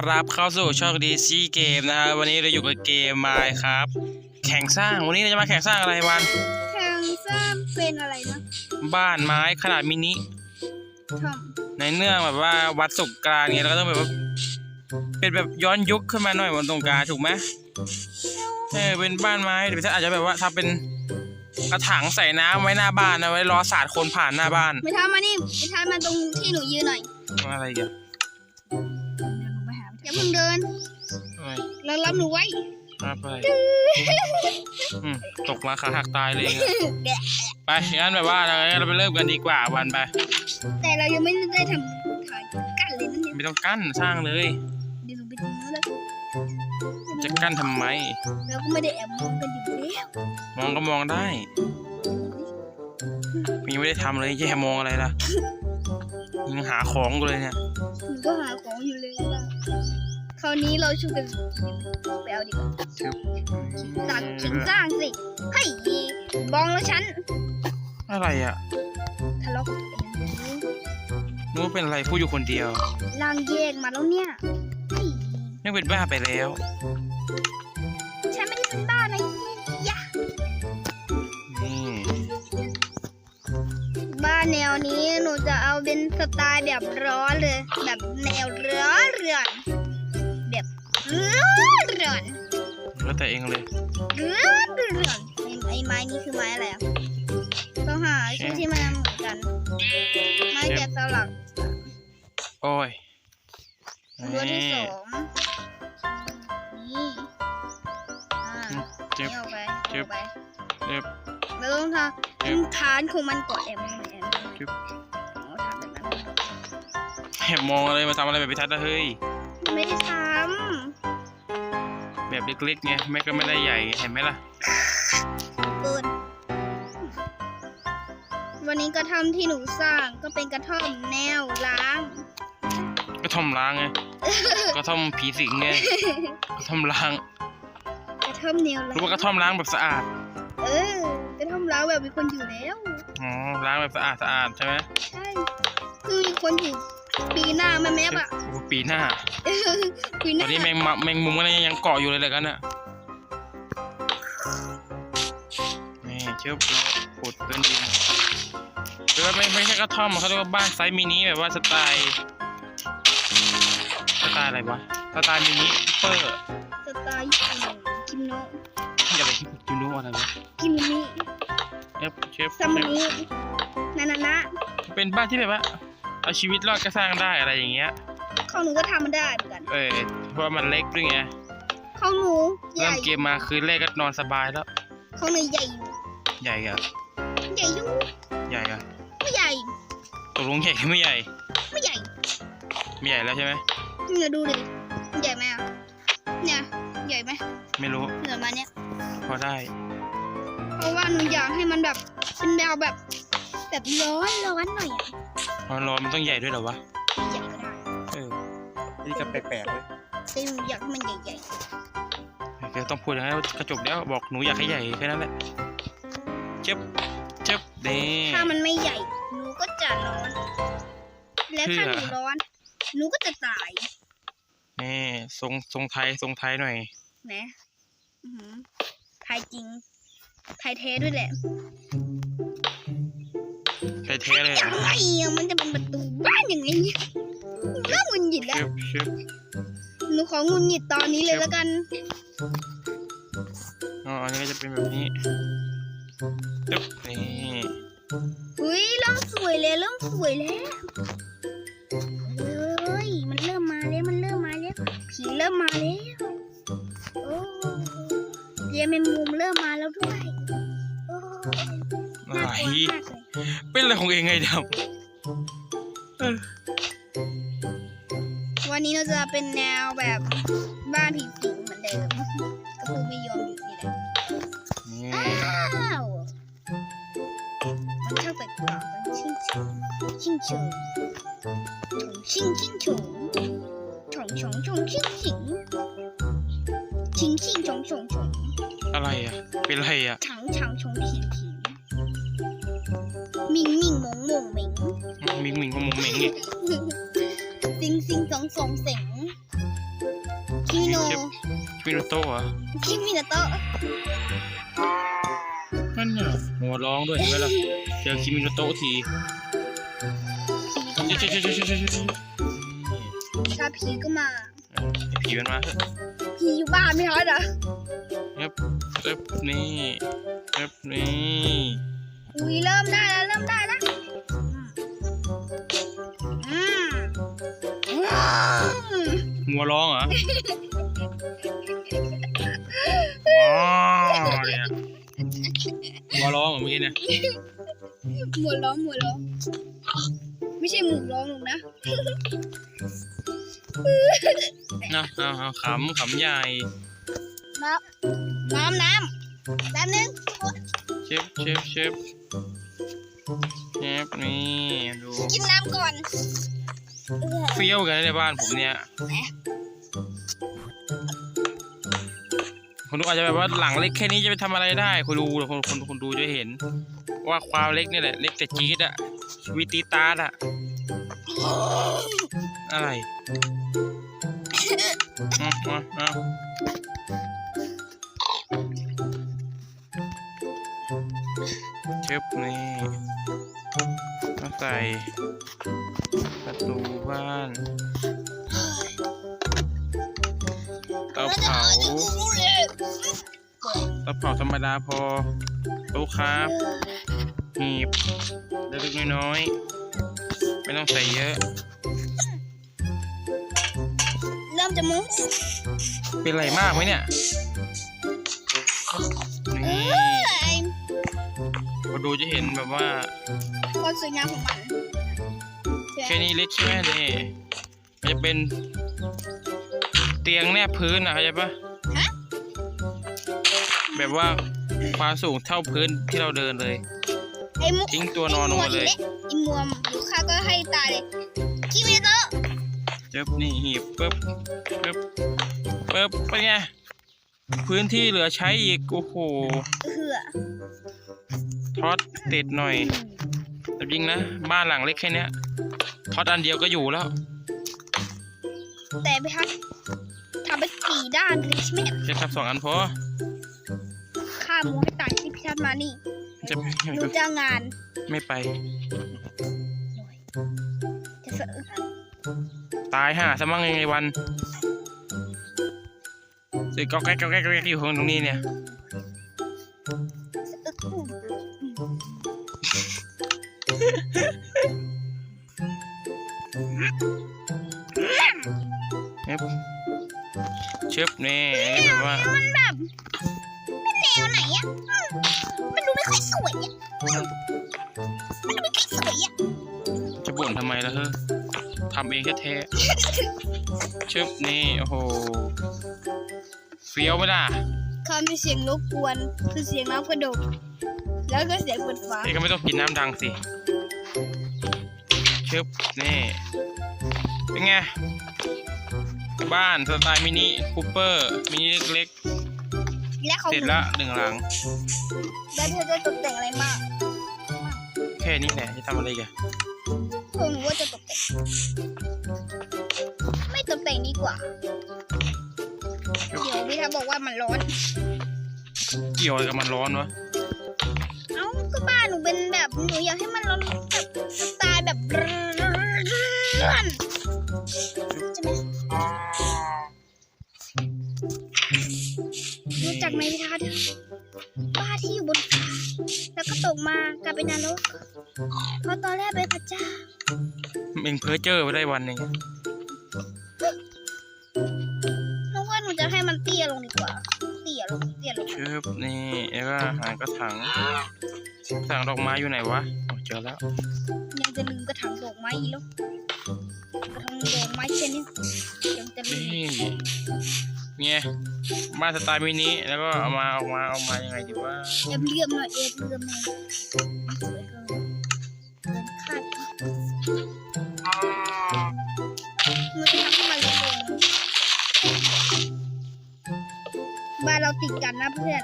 อนรับเข้าสู่ช่องดีซีเกมนะครับวันนี้เราอยู่กับเกมไมค์ครับ แข่งสร้างวันนี้เราจะมาแข่งสร้างอะไรวัน แข่งสร้างเป็นอะไรนะบ้านไม้ขนาดมินิทอมในเนื่องแบบว่าวัดสุกกลางเงี้ยเราก็ต้องแบบว่าเป็นแบบย้อนยุคขึ้นมาหน่อยบนตรงกลางถูกไหมเออเป็นบ้านไม้เดี๋ยวอาจจะแบบว่าทำเป็นกระถางใส่น้ำไว้หน้าบ้านนะไว้รอสาดคนผ่านหน้าบ้าน ไม่ทำมานี่ไม่ทำมาตรงที่หนูยืนหน่อย อะไรกัน อย่าเพิ่งเดินอะไรแล้วรับหนูไว้มาไปอืมตกมาขาหักตายเลยเองอะแกะไปงั้นแบบว่าเราเราไปเริ่มกันดีกว่าวันไป แต่เรายังไม่ได้ทำถ่ายกันเลยนั่นเนี่ยไม่ต้องกั้นสร้างเลย เดี๋ยวหนูไปดูแล้วจะกั้นทำไม เราก็ไม่ได้แอบมองกันอยู่แล้วมองก็มองได้ยังไม่ได้ทำเลยแย่มองอะไรล่ะยังหาของกูเลยเนี่ย หนูก็หาของอยู่เลยว่า คราวนี้เราช่วยกันไปเอาดีกว่าชึบตัดขิงสร้างสิเฮ้ยบองแล้วฉัน อะไรอะทะเลาะกันเองนึกว่าเป็นอะไรพูดอยู่คนเดียวล่างแยกมาแล้วเนี่ยเฮ้ยยังเป็นบ้าไปแล้วฉันไม่ได้เป็นบ้านะยะนี่บ้านแนวนี้หนูจะเอาเป็นสไตล์แบบร้อนเลย แบบแนวร้อนเรือนแบบ ร้อนเรือนแล้วแต่เองเลยร้อนเรือนไอ้ไอ้ไม้นี่คือไม้อะไรอะต้องหาชื่อที่มันเหมือนกัน ไม้แกะสลัก โอ้ยตัวที่นี่สองนี่อ่าเจ็บนี่ออกไปเจ็บออกไปเจ็บเราต้องทเจ็บำฐานของมันก่อนแอมแอมเจ็บเอาทำแบบนั้นแอบมองอะไรมาทำอะไรแบบพิทัศน์นะเฮ้ย ไม่ได้ท แบบเล็กๆไงแม่ก็ไม่ได้ใหญ่เห็นไหมล่ะำเกินวันนี้กระท่อมที่หนูสร้างก็เป็นกระท่อมแนวล้างก็ท่อมล้างไงก็ท่อมผีสิงไงก็ท่อมล้างกระท่อมแนวล้ารู้งว่ากระท่อมล้างแบบสะอาด เออกระท่อมล้างแบบมีคนอยู่แล้วอ๋อล้างแบบสะอาดสะอาดใช่ไหมใช่คือมีคนอยู่ ปีหน้าแม่แม่อะโอ้โหปีหน้า ปีหตอน้านนี้แมงมะแมงมุมก็ยังเกาะอยู่เลยเลยกันอะนี่เชื่อขุดพื้นดินคือว่าไม่ไม่ใช่กระท่อมเขาเรียกว่าบ้านไซส์มินิแบบว่าสไตล์สไตล์อะไรวะสไตล์มินิเปอร์สไตล์ญี่ปุ่นกิมโนะอย่าไปจูโน่อะไรวะกิมมิเชฟเชฟซามุนินานานะเป็นบ้านที่แบบว่า เอาชีวิตรอดก็สร้างได้อะไรอย่างเงี้ย ของหนูก็ทำมันได้เหมือนกัน เออเพราะว่ามันเล็กด้วยไงของหนูใหเริ่ญ่มเกมมาคืนแรกก็นอนสบายแล้ว ของหนูใหญ่อยู่ใหญ่อะใหญ่อยู่ใหญ่อะไม่ใหญ่ ตกลงใหญ่หรือไม่ใหญ่ไม่ใหญ่ไม่ใหญ่แล้วใช่ไหมเนี่ยดูดิใหญ่ไหมอะ เนี่ย ใหญ่ไหมไม่รู้เหนือมาเนี่ย พอได้เพราะว่าหนูอยากให้มันแบบเป็นแนวแบบ แบบร้อนร้อนหน่อยอะ พอร้อนมันต้องใหญ่ด้วยเหรอวะ ใหญ่ก็ได้เออนี่ก็แปลกๆเลยแต่หนูอยากให้มันใหญ่เดี๋ยวต้องพูดอย่างนั้นก็จบแล้วบอกหนูอยากให้ใหญ่แค่นั้นแหละเจ็บเจ็บเด้ๆ ถ้ามันไม่ใหญ่ หนูก็จะร้อน และถ้าหนูร้อน หนูก็จะตายนี่ทรงทรงไทยทรงไทยหน่อย นะอื้อหือไทยจริงไทยเทด้วยแหละ ไทยแท้เลยยังไงอะมันจะเป็นประตูบ้านยังไงเนี่ยน่าหงุนหงิดแล้เจ็วบเจ็บหนูของุนหงิดตอนนี้เลยแล้วกันอ๋ออันนี้ก็จะเป็นแบบนี้เจ็บนี่อุ้ยเริ่มสวยแล้วเริ่มสวยแล้วเฮ้ยมันเริ่มมาแล้วมันเริ่มมาแล้วผีเริ่มมาแล้วโอ้เรียนแมงมุมเริ่มมาแล้วด้วยโอ้อะไรน่ากลัวมากเลย เป็นอะไรของเองไงดวันนี้เราจะเป็นแนวแบบบ้านผีสิงเหมือนเดิม ก็คือไม่ยอมอยู่นี่แหละอ้าวมันช่างแปลกๆกันชิงชิงชิงชิงชิงชิงชิงชงชงชงชิงชิง เหรอคิมิโนโตะนั่นน่ะหัวร้องด้วยเห็นไหมล่ะเจอคิมิโนโตะทีเจ๊เจ๊เจ๊เจ๊เจ๊เจ๊เจ๊ถ้าผีก็มาผีมันมาเถอะผีอยู่บ้านไม่ร้อยเหรอเอ๊บเอ๊บนี่เอ๊บนี่อุ้ยเริ่มได้แล้วเริ่มได้แล้วอืมอืมอืมหัวร้องเหรออ๋ หัวร้องเหรอเมื่อกี้เนี่ยหมูร้องหมูร้องไม่ใช่หมูร้องหรอกนะนะเอาเอาขำขำใหญ่น้ำน้ำน้ำแป๊บนึงเชฟเชฟเชฟเชฟนี่ดูกินน้ำก่อนเออเฟี้ยวกันในบ้านผมเนี่ย คนดูอาจจะแบบว่าหลังเล็กแค่นี้จะไปทำอะไรได้คุณดูคนคนคนดูจะเห็น ว่าความเล็กนี่แหละ เล็กแต่จี๊ดอะชีวิตตีตาดอะอะไรเอาเอาเอาเชฟนี่มาใส่ประตูบ้านเตาเผาเตาเผาธรรมดาพอโต๊ะครับหีบเล็กๆน้อยๆไม่ต้องใส่เยอะ เริ่มจะมุ้งเป็นไรมากไหมเนี่ยเอนี่อพอดูจะเห็นแบบว่าความสวยงามของมันแค่นี้เล็กใช่ไหมนี่มันจะเป็นเตียงแนบพื้นนะเข้าใจปะ แบบว่าความสูงเท่าพื้นที่เราเดินเลย ไอ้มุกทิ้งตัวนอนลงมาเลยไอ้มัวอยู่ข้าก็ให้ตายเลยคิมิโนโตะเจ็บนี่หีบปึ๊บปึ๊บปึ๊บเป็นไงพื้นที่เหลือใช้อีก โอ้โหเหือท็อตติดหน่อยแต่จริงนะ บ้านหลังเล็กแค่เนี้ยท็อตอันเดียวก็อยู่แล้ว แต่ไปทักทำไปสี่ด้านเลยใช่ไหมเนี่ยแค่ทับสองอันพอ ข้ามัวให้ตายที่พิทัศน์มานี่จะไม่ดูจ้างงานไม่ไป จะสะอึกตายห่าซะมั่งในวันสิก็แก๊กก็แก๊กก็แก๊กอยู่ตรงนี้เนี่ยสะอึกอู้เอ๊บเชฟนี่แบบว่า องแท้ๆเชฟนี่โอ้โหเฟี้ยวไหมล่ะเขามีเสียงรบกวนคือเสียงน้ำกระดก แล้วก็เสียงเปิดฟ้าเอ้ก็ไม่ต้องกินน้ำดังสิชึบนี่เป็นไงบ้านสไตล์มินิคูเปอร์มินิเล็กและของๆเสร็จหนูละหนึ่งหลัง แล้วเธอจะตกแต่งอะไรมากแค่นี้แหละจะทำอะไรกันขอ งหนูว่าจะตกแต่งไม่ตกแต่งดีกว่า เดี๋ยวพี่ทับบอกว่ามันร้อน เกี่ยวอะไรกับมันร้อนวะเอ้าก็บ้านหนูเป็นแบบหนูอยากให้มันร้อนแบบสไตล์แบบเรือน องเพ้อเจอไปได้วันหนึ่งหนูว่าหนูจะให้มันเตี้ยลงดีกว่า เตี้ยลง เตี้ยลง ชึบนี่แล้วก็หากระถางสั่งดอกไม้อยู่ไหนวะอ๋อเจอแล้ว ยังจะลืมกระถางดอกไม้อีกแล้วกระถางดอกไม้เช่นนี้ยังจะลืมนี่ไงบ้านสไตล์มินิแล้วก็เอามาเอามาเอามายังไงดีว่าเอ็มเลื่อมหน่อยเอ็มเลื่อมหน่อยสวยเกินเกินคาด ติดกันนะเพื่อน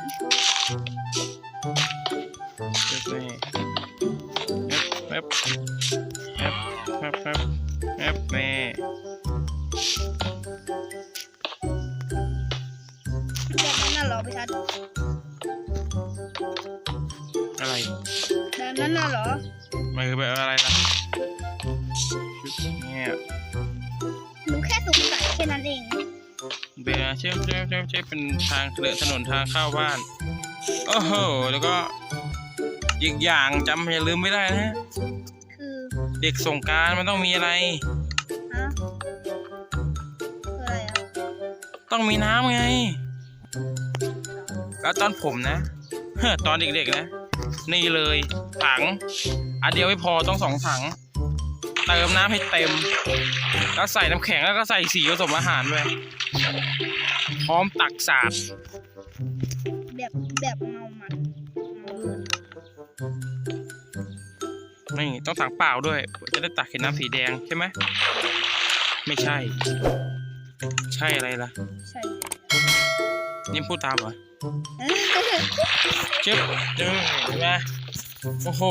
เป็นทางเดินถนนทางเข้าบ้าน โอ้โห แล้วก็อีกอย่างจำอย่าลืมไม่ได้นะฮะคือเด็กส่งกรารมันต้องมีอะไร ฮะคืออะไรอะต้องมีน้ำไง แล้วตอนผมนะเฮ้อตอนเด็กๆนะ นี่เลยถังอันเดียวไม่พอต้องสองถัง เติมน้ำให้เต็ม แล้วใส่น้ำแข็งแล้วก็ใส่สีผสมอาหารไปพร้อมตักสาดแบบแบบเมามันเมามันนี่ต้องถังเปล่าด้วย จะได้ตักเห็นน้ำสีแดงใช่ไหม ไม่ใช่ ใช่อะไรล่ะ ใช่นี่พูดตามเหรอเอ้ยเจ็บเจอเห็นไหม โอ้โห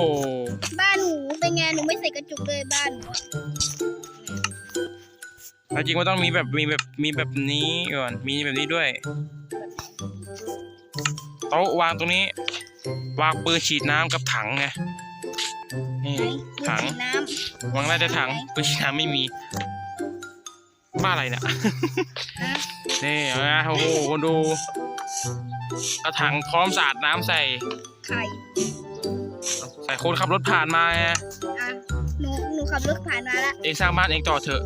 บ้านหนูเป็นไงหนูไม่ใส่กระจุกเลยบ้านหนูอะแล้วจริงว่าต้องมีแบบมีแบบมีแบบนี้ก่อน มีแบบนี้ด้วยโต๊ะวางตรงนี้ วางปืนฉีดน้ำกับถังไง นี่ไหนดูถังสีน้วางได้แต่ถังปืนฉีดน้ำไม่มี บ้าอะไรเนี่ยำนะนี่เอานะโอ้โหคนดูกระถังพร้อมสาดน้ำใส่ไข่ ใส่คนขับรถผ่านมาไงอะหนูหนูขับรถผ่านมาละเองสร้างบ้านเองต่อเถอะ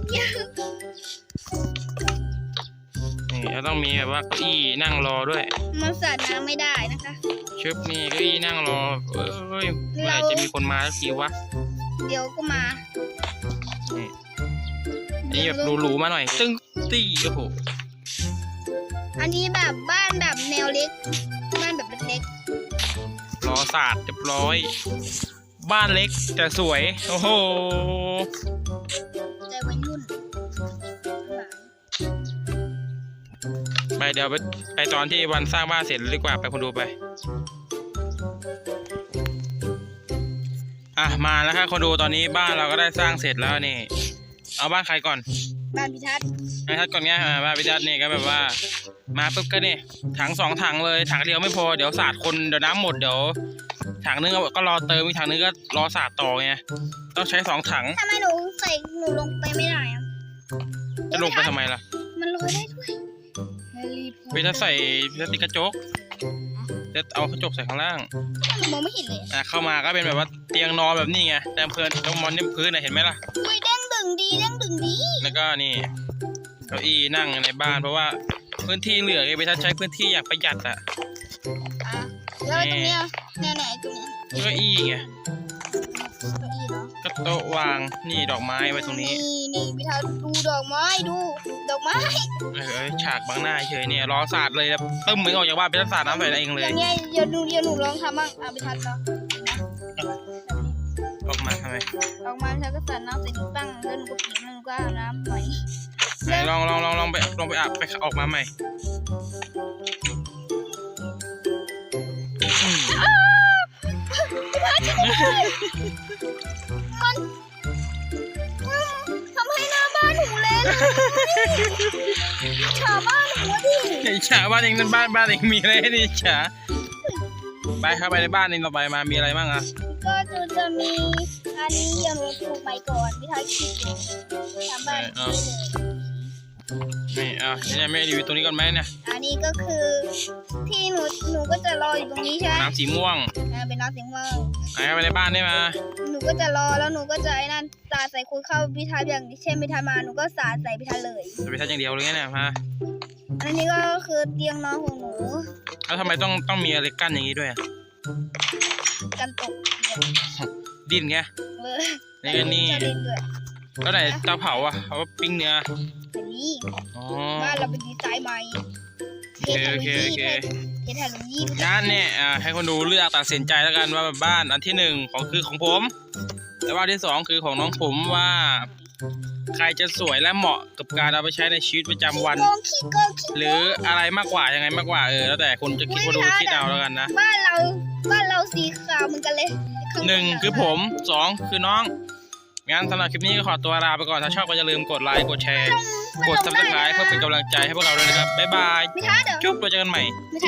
นี่แล้วต้องมีแบบว่าเก้าอี้นั่งรอด้วยมันสาดน้ำไม่ได้นะคะ ชึบนี่เก้าอี้นั่งรอเอ้ยเมื่อไหร่จะมีคนมาสักทีวะเดี๋ยวก็มานี่อันนี้แบบหรูๆมาหน่อย ตึ้งตี้โอ้โหอันนี้แบบบ้านแบบแนวเล็ก รอสาดเรียบร้อย บ้านเล็กแต่สวย โอ้โหๆใจวัยรุ่นหลังไปเดี๋ยวไปไปตอนที่วันสร้างบ้านเสร็จเลยดีกว่าไปคนดูไป อะมาแล้วครับคนดูตอนนี้บ้านเราก็ได้สร้างเสร็จแล้วนี่ เอาบ้านใครก่อน บ้านพิทัศน์ให้ทัดก่อนไงอ่าบ้านพิจัดนี่ก็แบบว่า มาปุ๊บก็นี่ถังสองถังเลยถังเดียวไม่พอเดี๋ยวสาดคนเดี๋ยวน้ำหมดเดี๋ยวถังนึงก็รอเติมอีกถังนึงก็รอสาดต่อไงต้องใช้สองถังทำไมหนูใส่หนูลงไปไม่ได้อะจะลงไปทำไมล่ะ มันลอยได้ด้วยแฮร์รี่พอตวิถ้าใส่พิจัดติดกระจกจะเอากระจกใส่ข้างล่างหนูมองไม่เห็นเลยอะอะเข้ามาก็เป็นแบบว่าเตียงนอนแบบนี้ไงแต่เพลินต้องมอนเนี่ยพื้นนะเห็นไหมล่ะอุ้ยเด้งดึงดีเด้งดึงดี แล้วก็นี่เก้าอี้นั่งในบ้านเพราะว่า พื้นที่เหลือไงไปถ้าใช้พื้นที่อย่างประหยัดอะอะแล้วตรงเนี้ยแน่ๆตรงเนี้ยเก้าอี้ไงเก้าอี้เหรอก็โต๊ะวางนี่ดอกไม้ไว้ตรงนี้ นี่นี่พิทัศน์ดูดอกไม้ดู ดอกไม้เออฉากบังหน้าเฉยเนี่ยรอสาดเลยแล้วตึ้มมึงออกจากบ้านไปสาดน้ำใส่เองเลอย ย่างเงี้ยเดี๋ยวหนูเดี๋ยวหนูลองทำบ้างอะพิทัศน์ลองออกมาทำไมออกมาแล้วก็สาดน้ำใส่หนูตั้งแล้วหนูก็ผีแล้วหนูก็อาบน้ำหน่อย ไหนลองลองลองลองไปลองไปอาบไปออกมาใหม่อืมมันทำให้หน้าบ้านหนูเละเลยฉาบ้านหนูอะดิไอ้ฉาบ้านเองนั่นบ้านบ้านเองมีอะไรให้ดิฉาไปเข้าไปในบ้านเองต่อไปมามีอะไรบ้างอะก็จะจะมีอันนี้เดี๋ยวหนูปลูกใหม่ก่อนพิทัศน์คิดอยู่ทำบ้าน นี้เลยนี่อะนี่ไม่รีวิวตรงนี้ก่อนไหมเนี่ยอันนี้ก็คือที่หนูหนูก็จะรออยู่ตรงนี้ใช่ไหมน้ำสีม่วงอ่าเป็นน้ำเสียงว่าไหนเข้าไปในบ้านได้มาหนูก็จะรอแล้วหนูก็จะไอ้นั่นสาดใส่คุยเข้าพิทัศน์อย่างเช่นพิทัศน์มาหนูก็สาดใส่พิทัศน์เลยจะไปทัดอย่างเดียวเลยไงเนี่ยมาอันนี้ก็คือเตียงนอนของหนูแล้วทำไมต้องต้องมีอะไรกั้นอย่างนี้ด้วยอะกันตกเตียงดินไงเลยนี่ก็นี่จะเล่นด้วยแล้วไหนเตาเผาอะเอาไว้ปิ้งเนื้อ อันนี้อ๋อ บ้านเราเป็นดีไซน์ใหม่โอเคโอเคโอเค เทเทคโนโลยีงั้นเนี่ยอ่าให้คนดูเลือกตัดสินใจแล้วกันว่าบ้านอันที่หนึ่งของคือของผม แต่ว่าอันที่สองคือของน้องผมว่า ใครจะสวยและเหมาะกับการเอาไปใช้ในชีวิตประจำวัน โกงขี้โกงขี้หรืออะไรมากกว่ายังไงมากกว่าเออแล้วแต่คนจะคิดคนดูคิดเอาแล้วกันนะบ้านเราบ้านเราสีขาวเหมือนกันเลยข้าหนึ่งคือผมสองคือน้อง งั้นสำหรับคลิปนี้ก็ขอตัวลาไปก่อน ถ้าชอบก็อย่าลืมกดไลค์ กดแชร์มันกดลงได้ subscribe เพื่อเป็นกำลังใจให้พวกเราด้วยนะครับ บ๊ายบาย ไม่ทันเด้อจุ๊บเราเจอกันใหม่ ไม่ทัน